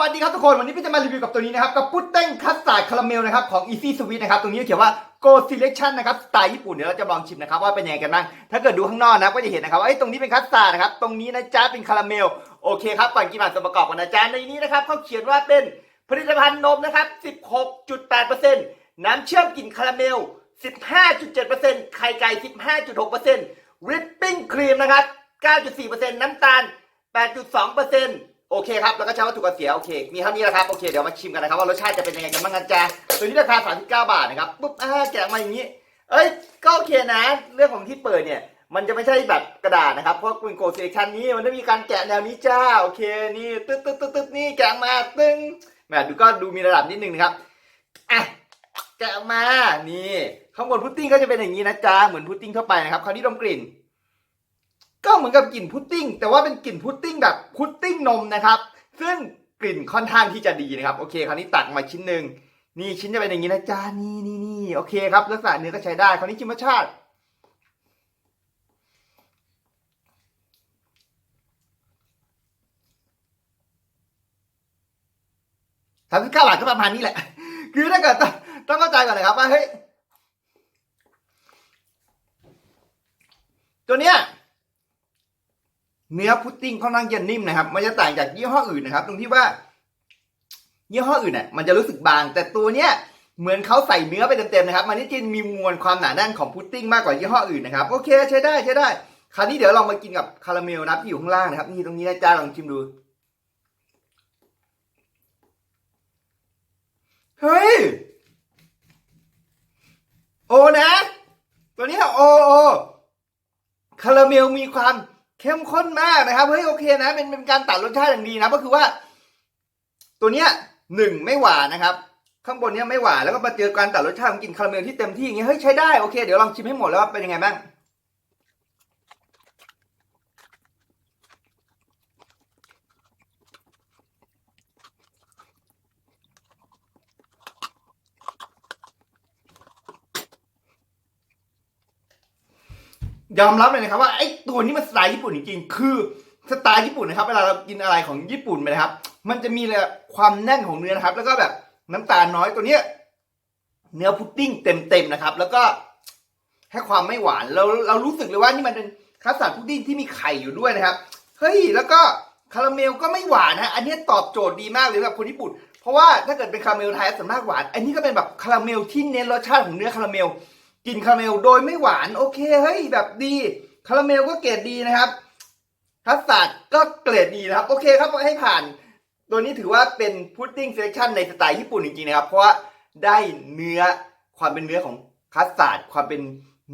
วัสดีครับทุกคนวันนี้พี่จะมารีวิวกับตัวนี้นะครับกับพุดเด้งคัสตาร์ดคาราเมลนะครับของ Easy Sweet นะครับตรงนี้เขียนว่า Go Selection นะครับสไตล์ญี่ปุ่นเดี๋ยวเราจะลองชิมนะครับว่าเป็นยังไงกันบ้างถ้าเกิดดูข้างนอกนะก็จะเห็นนะครับว่าไอ้ตรงนี้เป็นคัสตาร์ดนะครับตรงนี้นะจ๊ะเป็นคาราเมลโอเคครับก่อนกินอ่านส่วนประกอบกันนะจ๊ะในนี้นะครับเขาเขียนว่าเป็นผลิตภัณฑ์นมนะครับ 16.8%น้ำเชื่อมกลิ่นคาราเมล 15.7%ไข่ไก่ 15.6%วิปปิ้งครีมนะครับ 9.4%น้ำตาล 8.2% โอเคครับ แล้วก็ใช้วัตถุกันเสีย โอเค มีเท่านี้แหละครับ โอเค เดี๋ยวมาชิมกันนะครับว่ารสชาติจะเป็นยังไงกันบ้างกันจ้าตัวนี้ราคา39 บาทนะครับปุ๊บอ่าแกะมาอย่างนี้ เอ้ย ก็โอเคนะ เรื่องของที่เปิดเนี่ย มันจะไม่ใช่แบบกระดาษนะครับ เพราะเป็นโกลเซชันนี้ มันจะมีการแกะแนวนี้จ้า โอเค นี่ตึ๊ดตึ๊ดตึ๊ดตึ๊ดนี่แกะมาตึ้งแหมดูก็ดูมีระดับนิดนึงนะครับ อะ แกะมา นี่ ข้างบนพุดดิ้งก็จะเป็นอย่างนี้นะจ๊ะเหมือนพุดดิ้งทั่วไปนะครับ คราวนี้ดมกลิ่น ก็เหมือนกับกลิ่นพุดดิ้งแต่ว่าเป็นกลิ่นพุดดิ้งแบบพุดดิ้งนมนะครับ ซึ่งกลิ่นค่อนข้างที่จะดีนะครับ โอเค คราวนี้ตักมาชิ้นหนึ่งนี่ชิ้นจะเป็นอย่างนี้นะจ๊ะนี่นี่นี่โอเคครับ ลักษณะเนื้อก็ใช้ได้คราวนี้ชิมรสชาติสามสิบเก้าบาทก็ประมาณนี้แหละ คือถ้าเกิดต้องต้องเข้าใจก่อนนะครับว่าเฮ้ยตัวเนี้ย เนื้อพุดดิ้งค่อนข้างจะนิ่มนะครับ มันจะต่างจากยี่ห้ออื่นนะครับ ตรงที่ว่า ยี่ห้ออื่นเนี่ยมันจะรู้สึกบาง แต่ตัวเนี้ยเหมือนเขาใส่เนื้อไปเต็มๆนะครับมันนี่จะมีมวลความหนาแน่นของพุดดิ้งมากกว่ายี่ห้ออื่นนะครับโอเคใช้ได้ใช้ได้ คราวนี้เดี๋ยวลองมากินกับคาราเมลนับที่อยู่ข้างล่างนะครับนี่ตรงนี้นะจ้าลองชิมดูเฮ้ยโอนะ ตัวเนี้ยโอโอคาราเมลมีความ เข้มข้นมากนะครับเฮ้ยโอเคนะเป็นเป็นการตัดรสชาติอย่างดีนะก็คือว่า ตัวเนี้ยหนึ่งไม่หวานนะครับ ข้างบนเนี้ยไม่หวานแล้วก็มาเจอการตัดรสชาติของกลินคาราเมลที่เต็มที่อย่างเงี้ยเฮ้ยใช้ได้โอเคเดี๋ยวลองชิมให้หมดแล้วว่าเป็นยังไงบ้าง ยอมรับเลยนะครับว่าไอ้ตัวนี้มันสไตล์ญี่ปุ่นจริงๆ คือสไตล์ญี่ปุ่นนะครับ เวลาเรากินอะไรของญี่ปุ่นไปนะครับ มันจะมีเลยความแน่นของเนื้อนะครับ แล้วก็แบบน้ำตาลน้อยตัวเนี้ยเนื้อพุดดิ้งเต็มๆนะครับ แล้วก็ให้ความไม่หวานเราเรารู้สึกเลยว่านี่มันเป็นคัสตาร์ดพุดดิ้งที่มีไข่อยู่ด้วยนะครับเฮ้ยแล้วก็คาราเมลก็ไม่หวานนะอันนี้ตอบโจทย์ดีมากเลยสำหรับคนญี่ปุ่น เพราะว่าถ้าเกิดเป็นคาราเมลไทยส่วนมากหวาน อันนี้ก็เป็นแบบคาราเมลที่เน้นรสชาติของเนื้อคาราเมล กินคาราเมลโดยไม่หวานโอเคเฮ้ยแบบดีคาราเมลก็เกรดดีนะครับคัสตาร์ดก็เกรดดีนะครับ โอเคครับให้ผ่าน ตัวนี้ถือว่าเป็นพุดดิ้งเซเลคชั่นในสไตล์ญี่ปุ่นจริงๆนะครับ เพราะว่าได้เนื้อความเป็นเนื้อของคัสตาร์ดความเป็น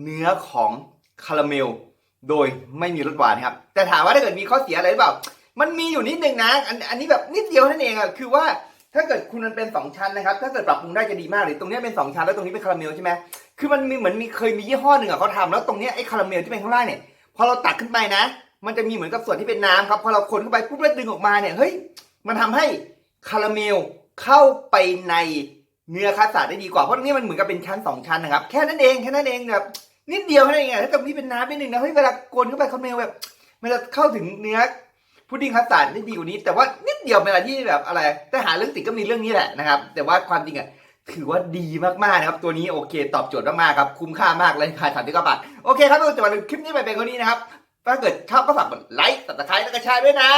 เนื้อของคาราเมลโดยไม่มีรสหวานครับแต่ถามว่าถ้าเกิดมีข้อเสียอะไรหรือเปล่า มันมีอยู่นิดนึงนะอันอันนี้แบบนิดเดียวนั่นเองอะคือว่า ถ้าเกิดคุณมันเป็นสองชั้นนะครับ ถ้าเกิดปรับปรุงได้จะดีมากเลย ตรงนี้เป็นสองชั้นแล้วตรงนี้เป็นคาราเมลใช่ไหมคือมันมีเหมือนมีเคยมียี่ห้อหนึ่งอะเขาทำแล้วตรงนี้ไอ้คาราเมลที่เป็นข้างล่างเนี่ย พอเราตักขึ้นไปนะ มันจะมีเหมือนกับส่วนที่เป็นน้ำครับ พอเราคนเข้าไปปุ๊บแล้วดึงออกมาเนี่ย เฮ้ย มันทำให้คาราเมลเข้าไปในเนื้อคัสาได้ดีกว่า เพราะตรงนี้มันเหมือนกับเป็นชั้นสองชั้นนะครับ แค่นั้นเอง แค่นั้นเองแบบนิดเดียวแค่นั้นเองถ้าเกิดนี่เป็นน้ำนิดนึงนะ เฮ้ย เวลากวนเข้าไปคาราเมลแบบ มันจะเข้าถึงเนื้อ พุดดิ้งคัสตาร์ดได้ดีกว่านี้ แต่ว่านิดเดียวเป็นอะไรที่แบบอะไรแต่หาเรื่องติดก็มีเรื่องนี้แหละนะครับ แต่ว่าความจริงอะถือว่าดีมากๆนะครับ ตัวนี้โอเคตอบโจทย์มากๆครับ คุ้มค่ามากเลยขายสามสิบกว่าบาทโอเคครับทุกคนจบคลิปนี้ไปเป็นคนนี้นะครับถ้าเกิดชอบก็ฝากกดไลค์ติดตามแล้วก็แชร์ด้วยนะ